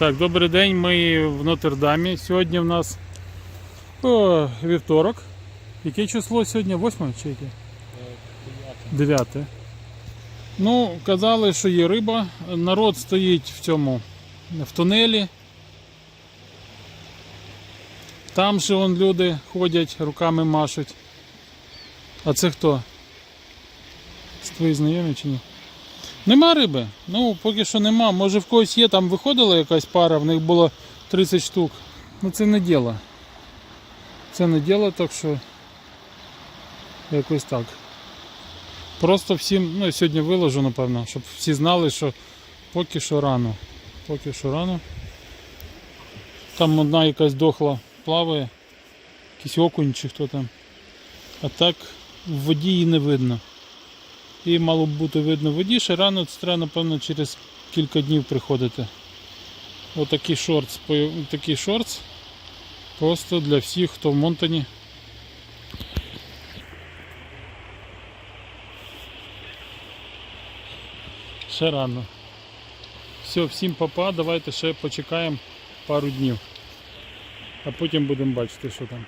Так, добрий день. Ми в Нотр-Дамі. Сьогодні в нас о, вівторок. Яке число сьогодні? Восьме чи яке? Дев'яте. Ну, казали, що є риба. Народ стоїть в цьому в тунелі. Там же вон люди ходять, руками машуть. А це хто? Твої знайомі чи ні? Нема риби. Ну, поки що нема. Може в когось є, там виходила якась пара, в них було 30 штук. Ну це не діло. Це не діло, так що якось так. Просто всім, ну сьогодні виложу, напевно, щоб всі знали, що поки що рано. Поки що рано. Там одна якась дохла плаває, якийсь окунь чи хто там. А так в воді її не видно. І мало б бути видно воді, ще рано це треба, напевно, через кілька днів приходити. Отакий шортс, такий шортс. Просто для всіх, хто в Монтані. Ще рано. Все, всім папа, давайте ще почекаємо пару днів. А потім будемо бачити, що там.